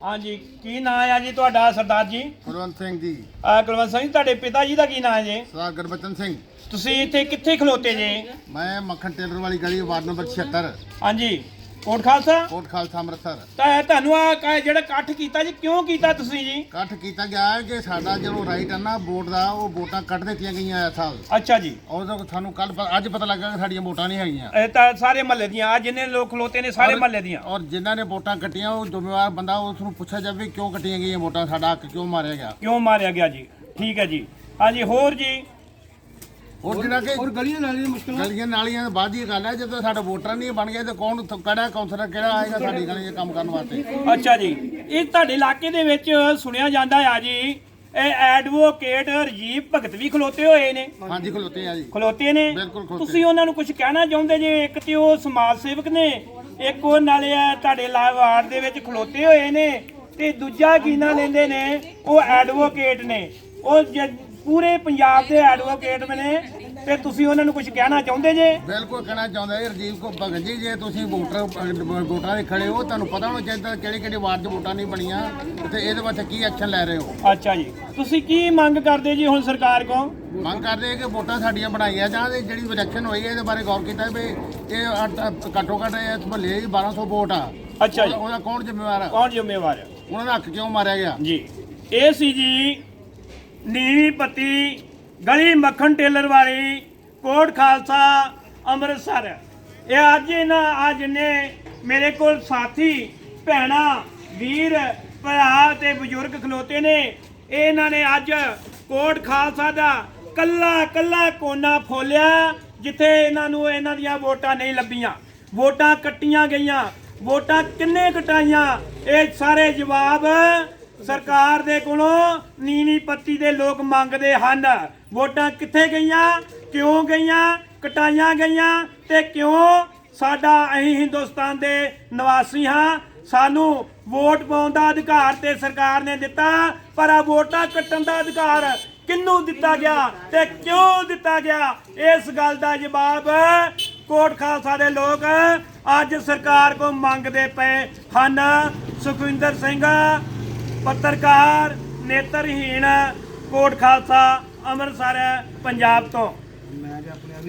ਹਾਂਜੀ ਕੀ ਨਾਂ ਆ ਜੀ ਤੁਹਾਡਾ ਸਰਦਾਰ ਜੀ? ਕੁਲਵੰਤ ਸਿੰਘ ਜੀ। ਅਹ ਕੁਲਵੰਤ ਸਿੰਘ ਜੀ ਤੁਹਾਡੇ ਪਿਤਾ ਜੀ ਦਾ ਕੀ ਨਾਂ ਹੈ ਜੀ? ਸਰਦਾਰ ਗੁਰਬਚਨ ਸਿੰਘ। ਤੁਸੀਂ ਇੱਥੇ ਕਿੱਥੇ ਖਲੋਤੇ ਜੇ? ਮੈਂ ਮੱਖਣ ਟੇਲਰ ਵਾਲੀ ਗਲੀ ਵਾਰਡ ਨੰਬਰ 76 ਹਾਂਜੀ। ਕੋਟ ਖਾਲਸਾ? ਕੋਟ ਖਾਲਸਾ ਅੰਮ੍ਰਿਤਸਰ। ਤਾਂ ਤੁਹਾਨੂੰ ਆ ਜਿਹੜਾ ਇਕੱਠ ਕੀਤਾ ਜੀ ਕਿਉਂ ਕੀਤਾ ਤੁਸੀਂ ਜੀ? ਇਕੱਠ ਕੀਤਾ ਗਿਆ ਹੈ ਕਿ ਸਾਡਾ ਜਦੋਂ ਰਾਈਟ ਹੈ ਨਾ ਵੋਟ ਦਾ ਉਹ ਵੋਟਾਂ ਕੱਟ ਦਿੱਤੀਆਂ ਗਈਆਂ ਇਸ ਸਾਲ। ਅੱਛਾ ਜੀ। ਉਦੋਂ ਸਾਨੂੰ ਕੱਲ ਅੱਜ ਪਤਾ ਲੱਗਾ ਕਿ ਸਾਡੀਆਂ ਵੋਟਾਂ ਨਹੀਂ ਹੈਗੀਆਂ। ਇਹ ਤਾਂ ਸਾਰੇ ਮਹੱਲੇ ਦੀਆਂ ਆ ਜਿੰਨੇ ਲੋਕ ਖਲੋਤੇ ਨੇ ਸਾਰੇ ਔਰ- ਮਹੱਲੇ ਦੀਆਂ। ਔਰ ਜਿਨ੍ਹਾਂ ਨੇ ਵੋਟਾਂ ਕੱਟੀਆਂ ਉਹ ਜ਼ਿੰਮੇਵਾਰ ਬੰਦਾ ਉਸ ਨੂੰ ਪੁੱਛਿਆ ਜਾਵੇ ਕਿਉਂ ਕੱਟੀਆਂ ਗਈਆਂ ਵੋਟਾਂ ਸਾਡਾ ਹੱਕ ਕਿਉਂ ਮਾਰਿਆ ਗਿਆ। ਕਿਉਂ ਮਾਰਿਆ ਗਿਆ ਜੀ? ਠੀਕ ਹੈ ਜੀ। ਹਾਂਜੀ ਹੋਰ ਜੀ? ਹੋਰ ਜਿਹੜਾ ਕਿ ਔਰ ਗਲੀਆਂ ਨਾਲੀਆਂ ਦੀ ਮੁਸ਼ਕਲ ਗਲੀਆਂ ਨਾਲੀਆਂ ਦੇ ਬਾਅਦ ਦੀ ਗੱਲ ਹੈ ਜਦੋਂ ਸਾਡਾ ਵੋਟਰ ਨਹੀਂ ਬਣ ਗਿਆ ਤੇ ਕੌਣ ਕਿਹੜਾ ਕਾਉਂਸਲਰ ਕਿਹੜਾ ਆਏਗਾ ਸਾਡੀ ਗਲੀ 'ਚ ਕੰਮ ਕਰਨ ਵਾਸਤੇ? ਅੱਛਾ ਜੀ ਇਹ ਤੁਹਾਡੇ ਇਲਾਕੇ ਦੇ ਵਿੱਚ ਸੁਣਿਆ ਜਾਂਦਾ ਆ ਜੀ ਇਹ ਐਡਵੋਕੇਟ ਰਜੀਵ ਭਗਤ ਵੀ ਖਲੋਤੇ ਹੋਏ ਨੇ। ਹਾਂਜੀ ਖਲੋਤੇ ਆ ਜੀ। ਖਲੋਤੇ ਨੇ। ਬਿਲਕੁਲ ਖਲੋਤੇ। ਤੁਸੀਂ ਉਹਨਾਂ ਨੂੰ ਕੁਝ ਕਹਿਣਾ ਚਾਹੁੰਦੇ ਜੇ? ਇੱਕ ਤੇ ਉਹ ਸਮਾਜ ਸੇਵਕ ਨੇ ਇੱਕ ਉਹ ਨਾਲੇ ਆ ਤੁਹਾਡੇ ਲਾ- ਵਾਰਡ ਦੇ ਵਿੱਚ ਖਲੋਤੇ ਹੋਏ ਨੇ ਤੇ ਦੂਜਾ ਕੀ ਨਾਂ ਲੈਂਦੇ ਨੇ? ਉਹ ਐਡਵੋਕੇਟ ਨੇ। ਉਹ ਜ- ਪੂਰੇ ਪੰਜਾਬ ਦੇ ਐਡਵੋਕੇਟ ਨੇ ਤੇ ਤੁਸੀਂ ਉਹਨਾਂ ਨੂੰ ਕੁਝ ਕਹਿਣਾ ਚਾਹੁੰਦੇ ਜੇ? ਬਿਲਕੁਲ ਕਹਿਣਾ ਚਾਹੁੰਦਾ ਇਹ ਰਜੀਵ ਕੋ ਭਗਤ ਜੀ ਜੇ ਤੁਸੀਂ ਵੋਟਰ ਵੋਟਰਾਂ ਦੇ ਖੜੇ ਹੋ ਤੁਹਾਨੂੰ ਪਤਾ ਹੋਣਾ ਚਾਹੀਦਾ ਕਿਹੜੀ ਕਿਹੜੀ ਵਾਰਡ 'ਚ ਵੋਟਾਂ ਨਹੀਂ ਬਣੀਆਂ ਤੇ ਇਹਦੇ ਵਾਸਤੇ ਕੀ ਐਕਸ਼ਨ ਲੈ ਰਹੇ ਹੋ? ਅੱਛਾ ਜੀ। ਤੁਸੀਂ ਕੀ ਮੰਗ ਕਰਦੇ ਜੀ ਹੁਣ ਸਰਕਾਰ ਕੋਲ? ਮੰਗ ਕਰਦੇ ਕਿ ਵੋਟਾਂ ਸਾਡੀਆਂ ਬਣਾਈਆਂ ਜਾਣ ਤੇ ਜਿਹੜੀ ਇਲੈਕਸ਼ਨ ਹੋਈ ਹੈ ਇਹਦੇ ਬਾਰੇ ਗੌਰ ਕੀਤਾ ਵੀ ਇਹ ਅੱਠ- ਘੱਟੋ ਘੱਟ ਇਸ ਮਹੱਲੇ 'ਚ 1200 ਵੋਟ ਆ। ਅੱਛਾ ਜੀ। ਉਹਦਾ- ਉਹਦਾ ਕੌਣ ਜ਼ਿੰਮੇਵਾਰ ਆ? ਕੌਣ ਜ਼ਿੰਮੇਵਾਰ ਹੈ ਉਹਨਾਂ ਦਾ ਹੱਕ ਕਿਉਂ ਮਾਰਿਆ ਗਿਆ? ਜੀ। ਇਹ ਸੀ ਜੀ ਨੀਵੀਂ ਪੱਤੀ ਗਲੀ ਮੱਖਣ ਟੇਲਰ ਵਾਲੀ, ਕੋਟ ਖਾਲਸਾ, ਅੰਮ੍ਰਿਤਸਰ। ਇਹ ਅੱਜ ਇਹਨਾਂ, ਅੱਜ ਨੇ ਮੇਰੇ ਕੋਲ ਸਾਥੀ, ਭੈਣਾ, ਵੀਰ, ਭਰਾ ਤੇ ਬਜ਼ੁਰਗ ਖਲੋਤੇ ਨੇ। ਇਹਨਾਂ ਨੇ ਅੱਜ ਕੋਟ ਖਾਲਸਾ ਦਾ ਕੱਲਾ ਕੱਲਾ ਕੋਨਾ ਫੋਲਿਆ, ਜਿੱਥੇ ਇਹਨਾਂ ਨੂੰ ਇਹਨਾਂ ਦੀਆਂ ਵੋਟਾਂ ਨਹੀਂ ਲੱਭੀਆਂ। ਵੋਟਾਂ ਕੱਟੀਆਂ ਗਈਆਂ। ਵੋਟਾਂ ਕਿੰਨੇ ਕਟਾਈਆਂ? ਇਹ ਸਾਰੇ ਜਵਾਬ ਸਰਕਾਰ ਦੇ ਕੋਲੋਂ ਨੀਵੀਂ ਪੱਤੀ ਦੇ ਲੋਕ ਮੰਗਦੇ ਹਨ। ਵੋਟਾਂ ਕਿੱਥੇ ਗਈਆਂ? ਕਿਉਂ ਗਈਆਂ? ਕਟਾਈਆਂ ਗਈਆਂ? ਤੇ ਕਿਉਂ ਸਾਡਾ ਅਸੀਂ ਹਿੰਦੁਸਤਾਨ ਦੇ ਨਿਵਾਸੀ ਹਾਂ? ਸਾਨੂੰ ਵੋਟ ਪਾਉਣ ਦਾ ਅਧਿਕਾਰ ਤੇ ਸਰਕਾਰ ਨੇ ਦਿੱਤਾ, ਪਰ ਆ ਵੋਟਾਂ ਕੱਟਣ ਦਾ ਅਧਿਕਾਰ ਕਿਹਨੂੰ ਦਿੱਤਾ ਗਿਆ ਤੇ ਕਿਉਂ ਦਿੱਤਾ ਗਿਆ? ਇਸ ਗੱਲ ਦਾ ਜਵਾਬ ਕੋਟ ਖਾਲਸਾ ਦੇ ਲੋਕ ਅੱਜ ਸਰਕਾਰ ਕੋ ਮੰਗਦੇ ਪਏ ਹਨ। ਸੁਖਵਿੰਦਰ ਸਿੰਘ ਪੱਤਰਕਾਰ ਨੇਤਰਹੀਣ ਕੋਟ ਖਾਲਸਾ ਅੰਮ੍ਰਿਤਸਰ ਪੰਜਾਬ ਤੋਂ। ਮੈਂ ਤੇ ਆਪਣਾ